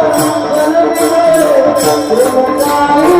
Thank you.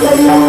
Gracias.